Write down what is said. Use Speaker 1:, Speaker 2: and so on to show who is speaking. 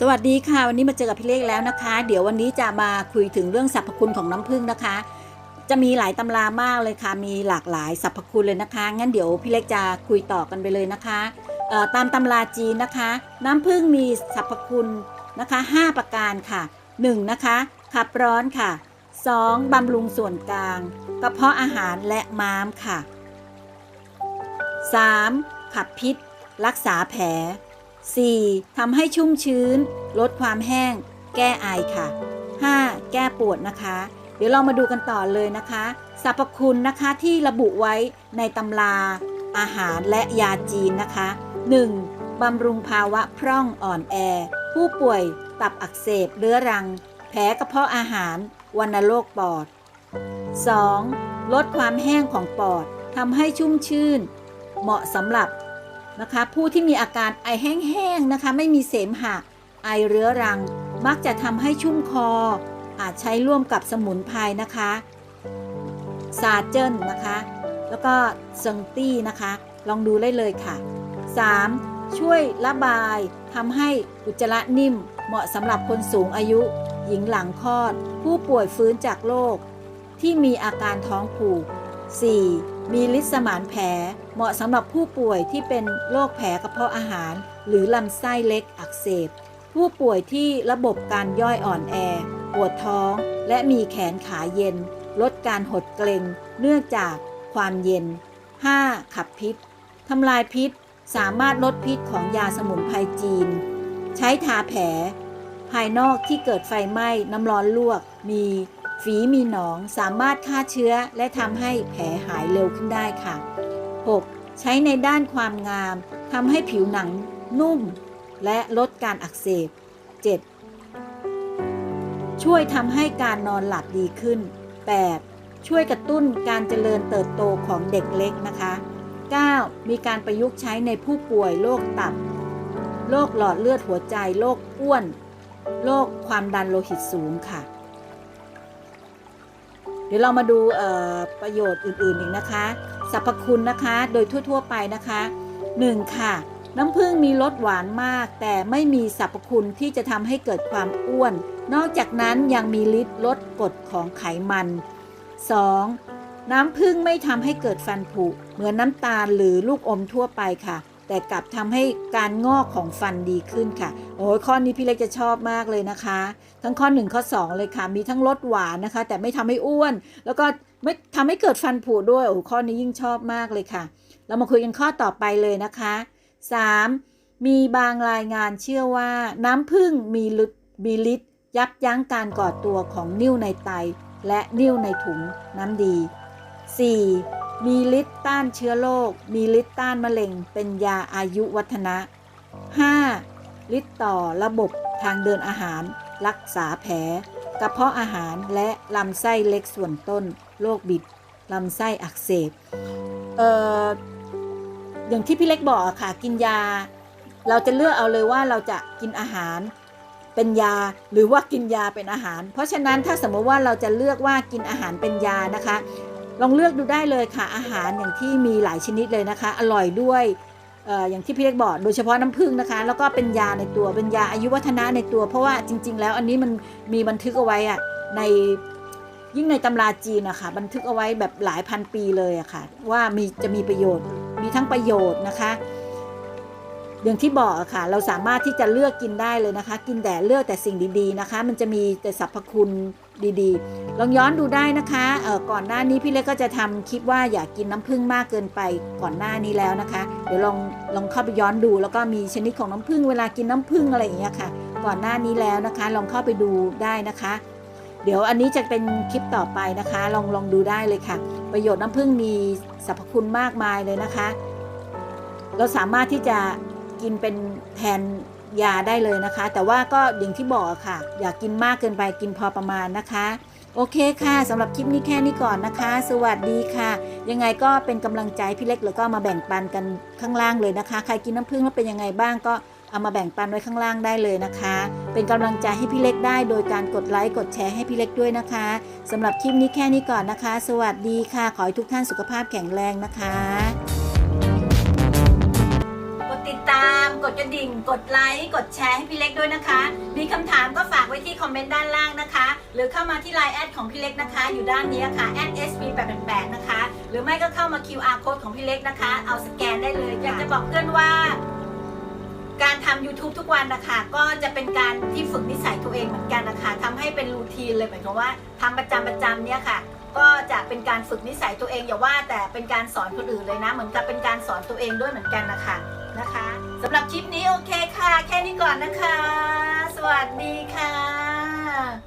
Speaker 1: สวัสดีค่ะ วันนี้มาเจอกับพี่เล็กแล้วนะคะ เดี๋ยววันนี้จะมาคุยถึงเรื่องสรรพคุณของน้ำผึ้งนะคะ จะมีหลายตำรามากเลยค่ะ มีหลากหลายสรรพคุณเลยนะคะ งั้นเดี๋ยวพี่เล็กจะคุยต่อกันไปเลยนะคะตามตำราจีนนะคะ น้ำผึ้งมีสรรพคุณนะคะ 5 ประการค่ะ 1. นะคะขับร้อนค่ะ 2. บำรุงส่วนกลาง กระเพาะอาหารและม้ามค่ะ 3. ขับพิษ รักษาแผล 4. ทำให้ชุ่มชื้น ลดความแห้ง แก้ไอค่ะ 5. แก้ปวดนะคะ เดี๋ยวเรามาดูกันต่อเลยนะคะสรรพคุณนะคะที่ระบุไว้ในตำราอาหารและยาจีนนะคะ 1. บำรุงภาวะพร่องอ่อนแอ ผู้ป่วยตับอักเสบเรื้อรัง แผลกระเพาะอาหารวัณโรคปอด 2. ลดความแห้งของปอดทำให้ชุ่มชื่น เหมาะสำหรับ นะคะ ผู้ที่มีอาการไอแห้งๆนะคะ ไม่มีเสมหะ ไอเรื้อรัง มักจะทำให้ชุ่มคอ อาจใช้ร่วมกับสมุนไพรนะคะซาเจิ้นนะคะ แล้วก็เซิงตี้นะคะ ลองดูได้เลยค่ะ 3. ช่วยระบายทำให้อุจจาระนิ่ม เหมาะสำหรับคนสูงอายุ หญิงหลังคลอด ผู้ป่วยฟื้นจากโรคที่มีอาการท้องผูก 4. มีฤทธิ์สมานแผลเหมาะสำหรับผู้ป่วยที่เป็นโรคแผลกระเพาะอาหาร หรือลำไส้เล็กอักเสบ ผู้ป่วยที่ระบบการย่อยอ่อนแอ ปวดท้อง และมีแขนขาเย็น ลดการหดเกร็ง เนื่องจากความเย็น 5. ขับพิษทำลายพิษสามารถลดพิษของยาสมุนไพรจีน ใช้ทาแผล ภายนอกที่เกิดไฟไหม้น้ำร้อนลวกมี ฝีมีหนองสามารถฆ่าเชื้อและทำให้แผลหายเร็วขึ้นได้ค่ะ 6. ใช้ในด้านความงามทำให้ผิวหนังนุ่ม และลดการอักเสบ 7. ช่วยทำให้การนอนหลับดีขึ้น 8. ช่วยกระตุ้นการเจริญเติบโตของเด็กเล็กนะคะ 9. มีการประยุกต์ใช้ในผู้ป่วยโรคตับ โรคหลอดเลือดหัวใจ โรคอ้วน โรคความดันโลหิตสูงค่ะ ดี๋ยวเรามาดูประโยชน์อื่นๆอีกนะคะ สรรพคุณนะคะโดยทั่ว ๆ ไปนะคะ 1. ค่ะ น้ำผึ้งมีรสหวานมาก แต่ไม่มีสรรพคุณที่จะทำให้เกิดความอ้วน นอกจากนั้นยังมีฤทธิ์ลดกรดของไขมัน 2. น้ำผึ้งไม่ทำให้เกิดฟันผุเหมือนน้ำตาลหรือลูกอมทั่วไปค่ะ แต่กลับทำให้การงอกของฟันดีขึ้นค่ะ โอ้ยข้อนี้พี่เล็กจะชอบมากเลยนะคะ ทั้งข้อ 1 ข้อ 2 เลยค่ะ มีทั้งรสหวานนะคะ แต่ไม่ทำให้อ้วน แล้วก็ไม่ทำให้เกิดฟันผุด้วย โอ้ข้อนี้ยิ่งชอบมากเลยค่ะ เรามาคุยกันข้อต่อไปเลยนะคะ 3. มีบางรายงานเชื่อว่า น้ำผึ้งมีฤทธิ์มีฤทธิ์ยับยั้งการก่อตัวของนิ่วในไต และนิ่วในถุงน้ำดี 4. มีฤทธิ์ต้านเชื้อโรค มีฤทธิ์ต้านมะเร็ง เป็นยาอายุวัฒนะ 5. ฤทธิ์ต่อระบบทางเดินอาหาร รักษาแผล กระเพาะอาหารและลำไส้เล็กส่วนต้น โรคบิด ลำไส้อักเสบ เอ่อ อย่างที่พี่เล็กบอกอะค่ะ กินยา เราจะเลือกเอาเลยว่าเราจะกินอาหารเป็นยาหรือว่ากินยาเป็นอาหาร เพราะฉะนั้นถ้าสมมติว่าเราจะเลือกว่ากินอาหารเป็นยานะคะ ลองเลือกดูได้เลยค่ะ อาหารอย่างที่มีหลายชนิดเลยนะคะ อร่อยด้วยออย่างที่พี่เล็กบอกโดยเฉพาะน้ำผึ้งนะคะ แล้วก็เป็นยาในตัวเป็นยาอายุวัฒนะในตัว เพราะว่าจริง ๆ แล้วอันนี้มันมีบันทึกเอาไว้อะในยิ่งในตำราจีนนะคะบันทึกเอาไว้แบบหลายพันปีเลยอะค่ะว่ามีจะมีประโยชน์มีทั้งประโยชน์นะคะ อย่างที่บอกค่ะ เราสามารถที่จะเลือกกินได้เลยนะคะ กินแต่เลือกแต่สิ่งดีๆนะคะ มันจะมีแต่สรรพคุณดีๆ ลองย้อนดูได้นะคะเอ่อก่อนหน้านี้พี่เล็กก็จะทำคลิปว่าอย่ากกินน้ำผึ้งมากเกินไปก่อนหน้านี้แล้วนะคะ เดี๋ยวลองลองเข้าไปย้อนดู แล้วก็มีชนิดของน้ำผึ้งเวลากินน้ำผึ้งอะไรอย่างเงี้ยค่ะ ก่อนหน้านี้แล้วนะคะ ลองเข้าไปดูได้นะคะ เดี๋ยวอันนี้จะเป็นคลิปต่อไปนะคะ ลองลองดูได้เลยค่ะ ประโยชน์น้ำผึ้งมีสรรพคุณมากมายเลยนะคะ เราสามารถที่จะ กินเป็นแทนยาได้เลยนะคะ แต่ว่าก็อย่างที่บอกค่ะ อย่ากกินมากเกินไปกินพอประมาณนะคะ โอเคค่ะสำหรับคลิปนี้แค่นี้ก่อนนะคะ สวัสดีค่ะ ยังไงก็เป็นกำลังใจพี่เล็กแล้วก็มาแบ่งปันกันข้างล่างเลยนะคะ ใครกินน้ำผึ้งแล้วเป็นยังไงบ้างก็เอามาแบ่งปันไว้ข้างล่างได้เลยนะคะ เป็นกำลังใจให้พี่เล็กได้ โดยการกดไลค์กดแชร์ให้พี่เล็กด้วยนะคะสำหรับคลิปนี้แค่นี้ก่อนนะคะ สวัสดีค่ะ ขอให้ทุกท่านสุขภาพแข็งแรงนะคะ
Speaker 2: ติดตา
Speaker 1: ม กดกระดิ่ง กดไลค์ กดแชร์ให้พี่เล็กด้วยนะคะ มีคำถามก็ฝากไว้ที่คอมเมนต์ด้านล่างนะคะ หรือเข้ามาที่ไลน์แอดของพี่เล็กนะคะ อยู่ด้านนี้ค่ะแอด sb 8 8นะคะ หรือไม่ก็เข้ามา QR code ของพี่เล็กนะคะ เอาสแกนได้เลยอยากจะบอกเพื่อนว่า การทำ YouTube ทุกวันนะคะ ก็จะเป็นการที่ฝึกนิสัยตัวเองเหมือนกันนะคะทำให้เป็นรูทีนเลยหมายความว่าทำประจำประจำเนี่ยค่ะก็จะเป็นการฝึกนิสัยตัวเองอย่าว่าแต่เป็นการสอนคนอื่นเลยนะ เหมือนกับเป็นการสอนตัวเองด้วยเหมือนกันนะคะ นะคะสำหรับคลิปนี้โอเคค่ะ แค่นี้ก่อนนะคะ สวัสดีค่ะ